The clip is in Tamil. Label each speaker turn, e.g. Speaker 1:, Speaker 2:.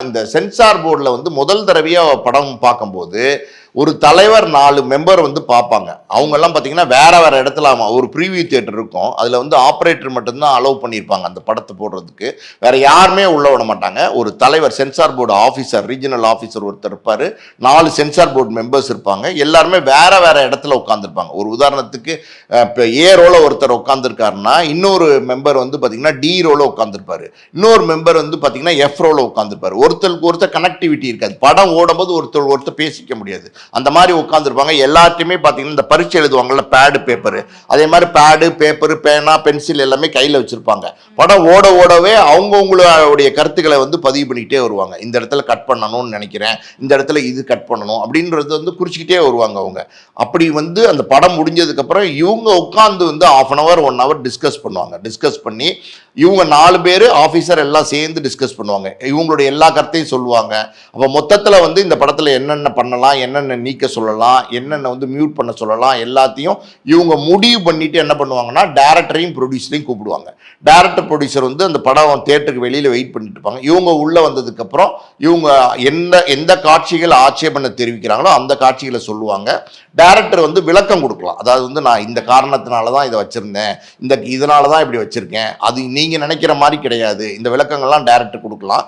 Speaker 1: இந்த சென்சார் போர்டில் வந்து முதல் தடவையாக படம் பார்க்கும்போது ஒரு தலைவர் நாலு மெம்பர் வந்து பார்ப்பாங்க. அவங்கெல்லாம் பார்த்தீங்கன்னா வேற வேற இடத்துல ஆமா, ஒரு ப்ரீவியூ தியேட்டர் இருக்கும். அதில் வந்து ஆப்ரேட்டர் மட்டும்தான் அலோவ் பண்ணியிருப்பாங்க அந்த படத்தை போடுறதுக்கு. வேற யாருமே உள்ள விட மாட்டாங்க. ஒரு தலைவர் censor board officer regional officer ஒருத்தர் இருப்பார். நாலு சென்சார் போர்டு மெம்பர்ஸ் இருப்பாங்க. எல்லாருமே வேற வேற இடத்துல உட்காந்துருப்பாங்க ஒரு உதாரணத்துக்கு இப்போ ஏ ரோல ஒருத்தர் உட்காந்துருக்காருன்னா இன்னொரு மெம்பர் வந்து பார்த்தீங்கன்னா டி ரோல உட்காந்துருப்பாரு இன்னொரு மெம்பர் வந்து பார்த்தீங்கன்னா எஃப் ரோல உட்காந்துருப்பாரு ஒருத்தருக்கு ஒருத்தர் கனெக்டிவிட்டி இருக்காது. படம் ஓடும்போது ஒருத்தர் ஒருத்தர் பேசிக்க முடியாது. அந்த மாதிரி உட்காந்துருப்பாங்க எல்லாத்தையுமே பார்த்தீங்கன்னா இந்த பரீட்சை எழுதுவாங்கல்ல பேடு பேப்பர் அதே மாதிரி பேடு பேப்பர் பேனா பென்சில் எல்லாமே கையில் வச்சுருப்பாங்க. படம் ஓட ஓடவே அவங்கவுங்களுடைய கருத்துக்களை வந்து பதிவு பண்ணிக்கிட்டே வருவாங்க. இந்த இடத்துல கட் பண்ணணும்னு நினைக்கிறேன். இந்த இடத்துல இது கட் பண்ணணும் அப்படின்றது வந்து குறிச்சிக்கிட்டே வருவாங்க அவங்க. அப்படி வந்து அந்த படம் முடிஞ்சதுக்கப்புறம் இவங்க உட்காந்து வந்து half an hour one hour discuss பண்ணுவாங்க. டிஸ்கஸ் பண்ணி இவங்க நாலு பேர் ஆஃபீஸர் எல்லாம் சேர்ந்து டிஸ்கஸ் பண்ணுவாங்க. இவங்களுடைய எல்லா கருத்தையும் சொல்லுவாங்க. அப்போ மொத்தத்தில் வந்து இந்த படத்தில் என்னென்ன பண்ணலாம் என்னென்ன என்னென்ன நீக்க சொல்லலாம் என்னென்ன வந்து மியூட் பண்ண சொல்லலாம் எல்லாத்தையும் இவங்க முடிவு பண்ணிட்டு என்ன பண்ணுவாங்கன்னா டேரக்டரையும் ப்ரொடியூசரையும் கூப்பிடுவாங்க. டேரக்டர் ப்ரொடியூசர் வந்து அந்த படம் தேட்டருக்கு வெளியில் வெயிட் பண்ணிட்டு இருப்பாங்க. இவங்க உள்ளே வந்ததுக்கப்புறம் இவங்க எந்த எந்த காட்சிகள் ஆட்சேபனை தெரிவிக்கிறாங்களோ அந்த காட்சிகளை சொல்லுவாங்க. டேரக்டர் வந்து விளக்கம் கொடுக்கலாம். அதாவது வந்து நான் இந்த காரணத்தினால தான் இதை வச்சுருந்தேன். இந்த இதனால தான் இப்படி வச்சுருக்கேன். அது நீங்கள் நினைக்கிற மாதிரி கிடையாது. இந்த விளக்கங்கள்லாம் டேரக்டர் கொடுக்கலாம்.